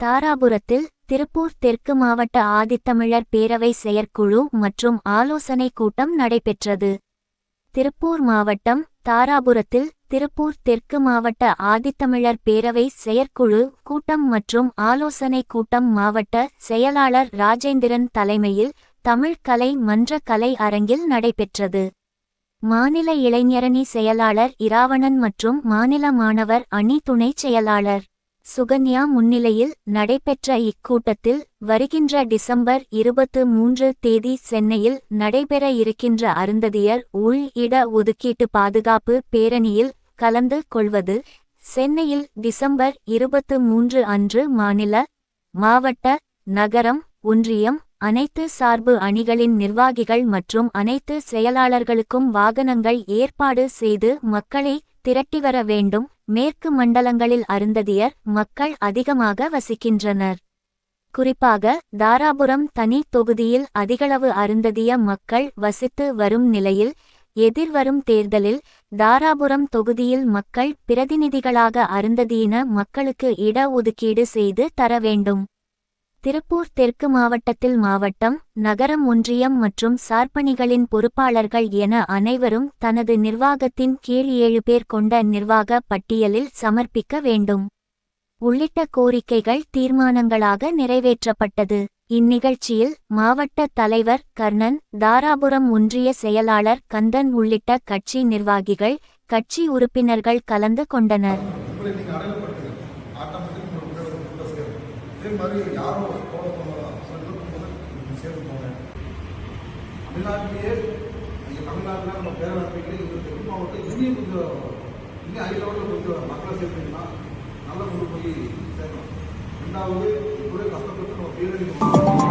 தாராபுரத்தில் திருப்பூர் தெற்கு மாவட்ட ஆதித்தமிழர் பேரவை செயற்குழு மற்றும் ஆலோசனை கூட்டம் நடைபெற்றது. திருப்பூர் மாவட்டம் தாராபுரத்தில் திருப்பூர் தெற்கு மாவட்ட ஆதித்தமிழர் பேரவை செயற்குழு கூட்டம் மற்றும் ஆலோசனை கூட்டம் மாவட்ட செயலாளர் ராஜேந்திரன் தலைமையில் தமிழ் கலை மன்ற கலை அரங்கில் நடைபெற்றது. மாநில இளைஞரணி செயலாளர் இராவணன் மற்றும் மாநில மாணவர் அணி துணை செயலாளர் சுகன்யா முன்னிலையில் நடைபெற்ற இக்கூட்டத்தில் வருகின்ற டிசம்பர் இருபத்து மூன்று தேதி சென்னையில் நடைபெற இருக்கின்ற அருந்ததியர் உள் இட ஒதுக்கீட்டு பாதுகாப்பு பேரணியில் கலந்து கொள்வது சென்னையில் டிசம்பர் இருபத்து மூன்று அன்று மாநில மாவட்ட நகரம் ஒன்றியம் அனைத்து சார்பு அணிகளின் நிர்வாகிகள் மற்றும் அனைத்து செயலாளர்களுக்கும் வாகனங்கள் ஏற்பாடு செய்து மக்களை திரட்டிவர வேண்டும். மேற்கு மண்டலங்களில் அருந்ததியர் மக்கள் அதிகமாக வசிக்கின்றனர். குறிப்பாக தாராபுரம் தனி தொகுதியில் அதிகளவு அருந்ததிய மக்கள் வசித்து வரும் நிலையில் எதிர்வரும் தேர்தலில் தாராபுரம் தொகுதியில் மக்கள் பிரதிநிதிகளாக அருந்ததியின மக்களுக்கு இட ஒதுக்கீடு செய்து தர வேண்டும். திருப்பூர் தெற்கு மாவட்டத்தில் மாவட்டம் நகரம் ஒன்றியம் மற்றும் சார்பணிகளின் பொறுப்பாளர்கள் என அனைவரும் தனது நிர்வாகத்தின் கீழ் ஏழு பேர் கொண்ட நிர்வாக பட்டியலில் சமர்ப்பிக்க வேண்டும். உள்ளிட்ட கோரிக்கைகள் தீர்மானங்களாக நிறைவேற்றப்பட்டது. இந்நிகழ்ச்சியில் மாவட்ட தலைவர் கர்ணன் தாராபுரம் ஒன்றிய செயலாளர் கந்தன் உள்ளிட்ட கட்சி நிர்வாகிகள் கட்சி உறுப்பினர்கள் கலந்து கொண்டனர். இதே மாதிரி யாரோ போக சொல்லும்போது நீங்கள் சேர்ந்து போனேன் தமிழ்நாட்டிலேயே நீங்கள் தமிழ்நாட்டில் நம்ம பேரவைக்கு இந்த தெற்கு மாவட்டம் இன்னும் கொஞ்சம் இன்னும் ஹை லெவலில் கொஞ்சம் மக்களை சேர்த்தீங்கன்னா நல்ல கொண்டு போய் சேர்க்கணும் ரெண்டாவது கூட கஷ்டப்பட்டு நம்ம பேரடி